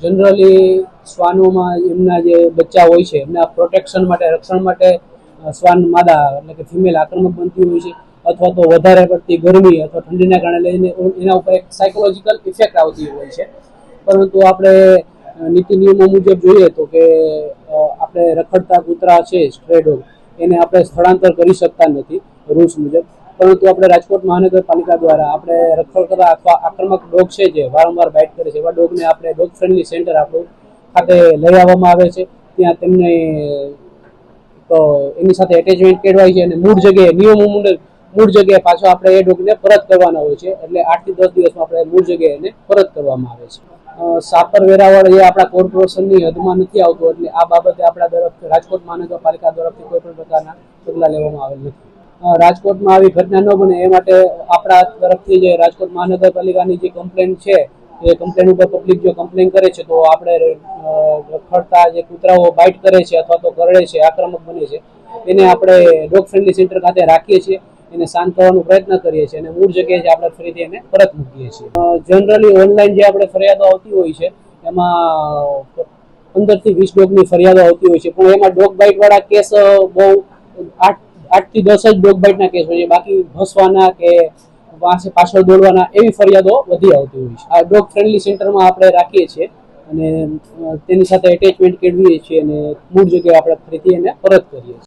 Generally શ્વાનોમાં એમના જે બચ્ચા હોય છે, એમના પ્રોટેક્શન માટે, રક્ષણ માટે શ્વાન માદા એટલે કે ફિમેલ આક્રમક બનતી હોય છે, અથવા તો વધારે પડતી ગરમી અથવા ઠંડીના કારણે લઈને એના ઉપર એક સાયકોલોજીકલ ઇફેક્ટ આવતી હોય છે. પરંતુ આપણે નીતિ નિયમો મુજબ જોઈએ તો કે આપણે રખડતા કૂતરા છે સ્ટ્રે ડોગ એને આપણે સ્થળાંતર કરી શકતા નથી, રૂલ્સ મુજબ. પરંતુ આપણે રાજકોટ મહાનગરપાલિકા દ્વારા આપણે રખડ કરવા અથવા આક્રમક ડોગ છે જે વારંવાર બાઇટ કરે છે, એવા ડોગને આપણે ડોગ ફ્રેન્ડલી સેન્ટર આપણું ખાતે લઈ આવવામાં આવે છે. ત્યાં તેમને, તો એની સાથે એટેચમેન્ટ કેળવાય છે અને મૂળ જગ્યાએ, નિયમો મૂળ જગ્યાએ પાછો આપણે એ ડોગને પરત કરવાના હોય છે. એટલે આઠથી દસ દિવસમાં આપણે મૂળ જગ્યાએ એને પરત કરવામાં આવે છે. સાપર વેરાવળ એ આપણા કોર્પોરેશનની હદમાં નથી આવતું, એટલે આ બાબતે આપણા તરફ રાજકોટ મહાનગરપાલિકા તરફથી કોઈ પણ પ્રકારના પગલાં લેવામાં આવેલ નથી. રાજકોટમાં આવી ઘટના ન બને એ માટે આપણા તરફથી જે રાજકોટ મહાનગરપાલિકાની જે કમ્પ્લેન છે, એ કમ્પ્લેન ઉપર પબ્લિક જો કમ્પ્લેન કરે છે, તો આપણે ખડતા જે કૂતરાઓ બાઇટ કરે છે અથવા તો કરડે છે, આક્રમક બને છે, એને આપણે ડોગ ફ્રેન્ડલી સેન્ટર ખાતે રાખીએ છીએ, એને શાંત કરવાનો પ્રયત્ન કરીએ છીએ અને મૂળ જગ્યાએ આપણે ફરીથી એને પરત મૂકીએ છીએ. જનરલી ઓનલાઈન જે આપણે ફરિયાદો આવતી હોય છે, એમાં પંદરથી વીસ ડોગની ફરિયાદો આવતી હોય છે, પણ એમાં ડોગ બાઇટવાળા કેસ બહુ આઠ આઠથી દસ જ ડોગ બાઇટના કેસ હોય છે. બાકી ભસવાના કે પાસે પાછળ દોડવાના એવી ફરિયાદો વધી આવતી હોય છે. આ ડોગ ફ્રેન્ડલી સેન્ટરમાં આપણે રાખીએ છીએ અને તેની સાથે એટેચમેન્ટ કેળવીએ છીએ અને મૂળ જગ્યાએ આપણે ફરીથી એને પરત કરીએ છીએ.